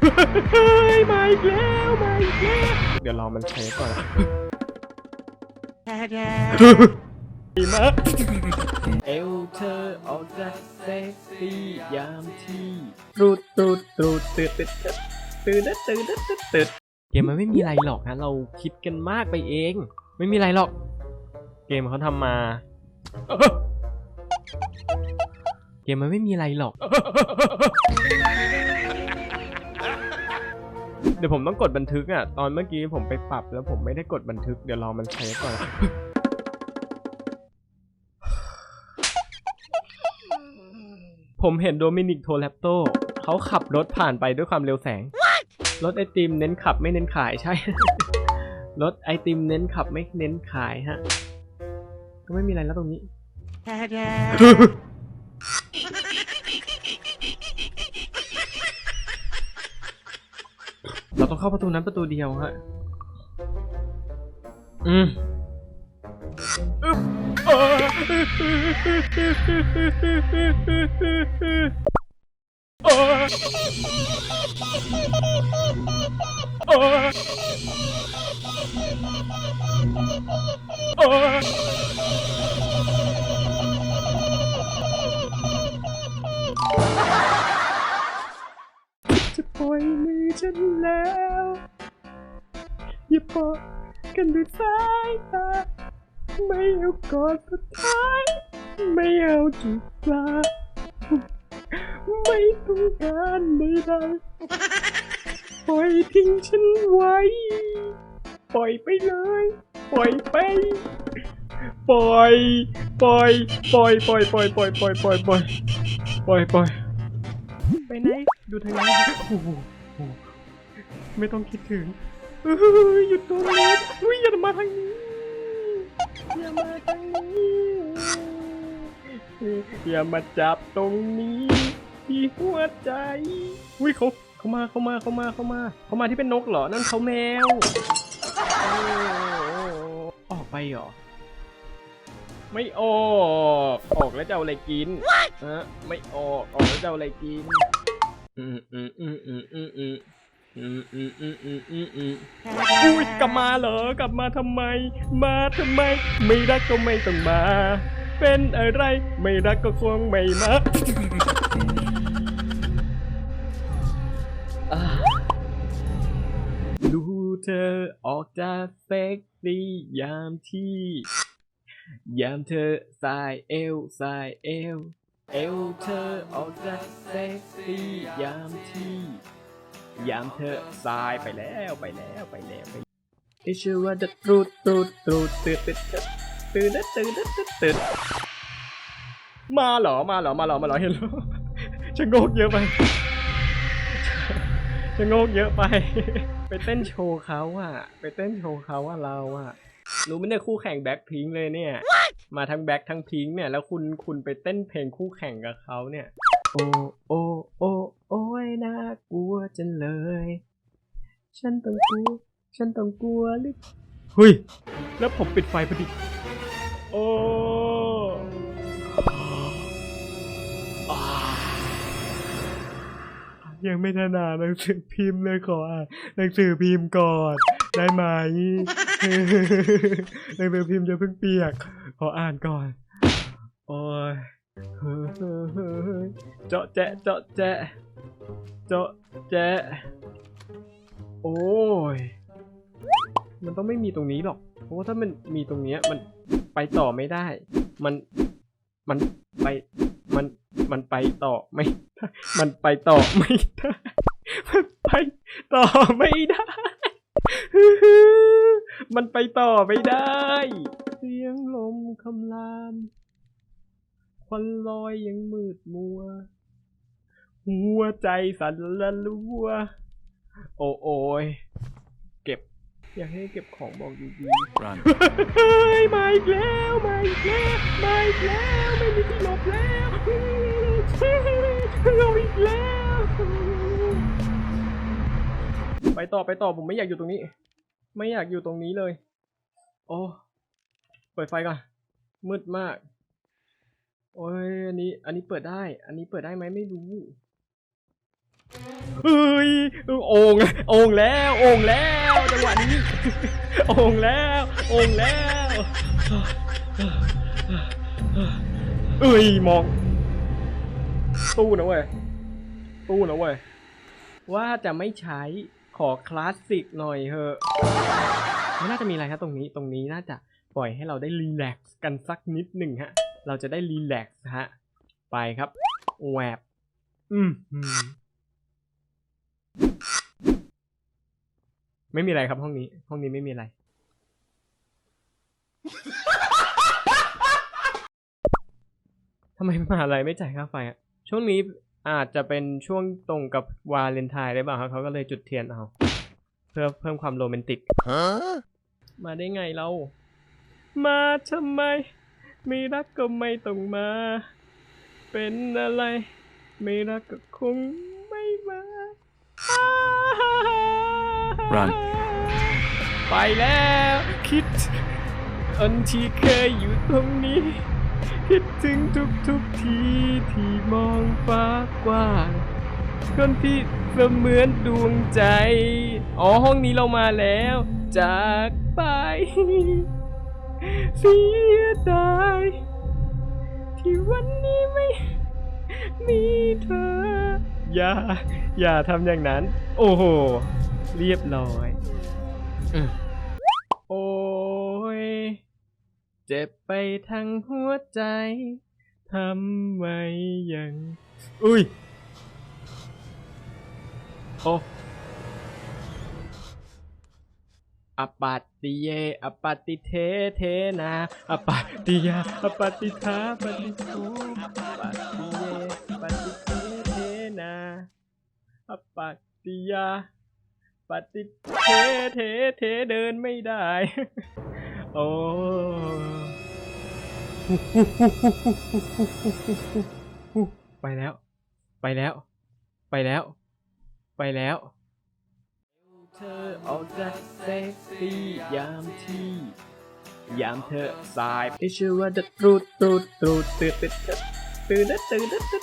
เฮ้ยมาอีกแล้วมาอีกแล้วเดี๋ยวรอมันเช็คก่อนนะดีมากเอวเธอออกจากเซ็กซี่ยามที่ตรูดตรูดตรูดตื่นตื่นตื่นตื่นตื่นตื่นตื่นเกมมันไม่มีอะไรหรอกนะเราคิดกันมากไปเอง ไม่มีอะไรหรอก เกมเขาทำมาเกมมันไม่มีอะไรหรอก เดี๋ยวผมต้องกดบันทึกอะ ตอนเมื่อกี้ผมไปปรับแล้วผมไม่ได้กดบันทึก เดี๋ยวรอมันเช็คก่อน ผมเห็นโดมินิกโทแรปโตเขาขับรถผ่านไปด้วยความเร็วแสง รถไอติมเน้นขับไม่เน้นขายใช่ รถไอติมเน้นขับไม่เน้นขายฮะ ก็ไม่มีอะไรแล้วตรงนี้ เรา ต้องเข้าประตูนั้นประตูเดียวฮะ อืมอึ๊บเอ ปล่อกันด้วยสายตาไม่เอากอดสุดท้าย ไม่เอาจูบปลาไม่ต้องการใดๆปล่อยทิ้งฉันไว้ ปล่อยไปเลย ปล่อยไปปล่อย ปล่อย ปล่อย ปล่อย ปล่อย ปล่อย ปล่อย ปล่อย ปล่อย ปล่อย ปล่อย ไปไหน ดูทางนี้โอ้โหไม่ต้องคิดถึง หยุดตรงนี้อุ้ยอย่ามาทางนี้อย่ามาทางนี้อย่ามาจับตรงนี้ที่หัวใจอุ้ยเขาเขามาเขามาเขามาเขามาเขามาที่เป็นนกเหรอนั่นเขาแมวโอ้ออกไปเหรอไม่ออกออกแล้วจะเอาอะไรกินฮะไม่ออกออกแล้วจะเอาอะไรกินอืมอืมอืมอืมอืม อืมอืมอืมอืมอืมอืมอืมอุ้ยกลับมาเหรอกลับมาทำไม มาทำไม ไม่รักก็ไม่ต้องมา เป็นอะไรไม่รักก็คงไม่มาอ่าดูเธอออกจากเซ็กซี่ยามที่ ยามเธอสายเอวสายเอว เอวเธอออกจากเซ็กซี่ยามที่ ยามเธอสายไปแล้วไปแล้วไปแล้วไปไอชื่อว่าจะตรูดตรูดตรูดตื่นตื่นตื่นตื่นตื่นตื่นตื่นมาหรอมาหรอมาหรอมาหรอเห็นแล้วชะโงกเยอะไปชะโงกเยอะไป ไปเต้นโชว์เขาอะไปเต้นโชว์เขาอะเราอะรู้ไหมเนี่ยคู่แข่งแบ็คพิงเลยเนี่ย มาทั้งแบ็คทั้งพิงเนี่ยแล้วคุณคุณไปเต้นเพลงคู่แข่งกับเขาเนี่ย โอ้โอ้โอ้โอ้ยน่ากลัว จังเลย ฉันต้องกลัว ฉันต้องกลัวหรือเฮ้ย แล้วผมปิดไฟพอดี โอ้อ่ายังไม่ทนาหนังสือพิมพ์เลยขออ่านหนังสือพิมพ์ก่อน ได้ไหมหนังสือพิมพ์จะเพิ่งเปียก ขออ่านก่อน โอ้ยเฮ้ยเจาะแจะเจาะแจะ เจาะแจะโอ้ย มันต้องไม่มีตรงนี้หรอก เพราะว่าถ้ามันมีตรงเนี้ยมันไปต่อไม่ได้ มัน มันไป มัน มันไปต่อไม่ได้มันไปต่อไม่ได้มันไปต่อไม่ได้ มันไปต่อไม่ได้ เสียงลมคำราม ควันลอยยังมืดมัว หัวใจสั่นละลัว โอ้โอยเก็บ อยากให้เก็บของบอกดีๆ Run. เฮ้ยมาอีกแล้วมาอีกแล้วมาอีกแล้วไม่มีที่หลบแล้วเราอีกแล้ว ไปต่อไปต่อผมไม่อยากอยู่ตรงนี้ ไม่อยากอยู่ตรงนี้เลย โอ้เปิดไฟก่อนมืดมาก โอ้ยอันนี้ อันนี้เปิดได้ อันนี้เปิดได้ไหมไม่รู้ เฮ้ยโอ่งโอ่งแล้วโอ่งแล้วจังหวะนี้โอ่งแล้วโอ่งแล้วเอ้ยมอง ตู้นะเว้ยตู้นะเว้ยว่าจะไม่ใช้ขอคลาสสิกหน่อยเถอะไม่น่าจะมีอะไรครับตรงนี้ตรงนี้น่าจะปล่อยให้เราได้รีแลกซ์กันสักนิดหนึ่งฮะ เราจะได้รีแลกซ์ฮะ ไปครับแหวบอืมอืม ไม่มีอะไรครับห้องนี้ ห้องนี้ไม่มีอะไร ทำไมมหาอะไรไม่จ่ายค่าไฟอะช่วงนี้อาจจะเป็นช่วงตรงกับวาเลนไทน์ได้เปล่าครับเขาก็เลยจุดเทียนเอาเพื่อเพิ่มความโรแมนติก มาได้ไงเรา มาทำไมไม่รักก็ไม่ต้องมา เป็นอะไร ไม่รักก็คงไม่มา Run ไปแล้ว คิดอันที่เคยอยู่ตรงนี้ คิดถึงทุกทุกทีที่มองฟ้ากว้างคนที่เสมือนดวงใจ อ๋อห้องนี้เรามาแล้ว จากไป เสียดายที่วันนี้ไม่มีเธอ อย่า อย่าทำอย่างนั้น โอ้โห เรียบร้อยอืมโอ้ย เจ็บไปทั้งหัวใจ ทำไมยัง อุ้ย โอ้อปัตติเย อปัตติเทเทนา อปัตติยา อปัตติทาปฏิโทอปัตติเย อปัตติเทเทนา อปัตติยา ปฏิเทเทเทเดินไม่ได้ โอ้ไปแล้ว ไปแล้ว ไปแล้ว ไปแล้วเธอออกจากเซ็กซี่ยามที่ยามเธอสายไม่เชื่อว่าจะตรูดตรูดตรูดตื่นตื่นตื่นตื่นตื่นตื่น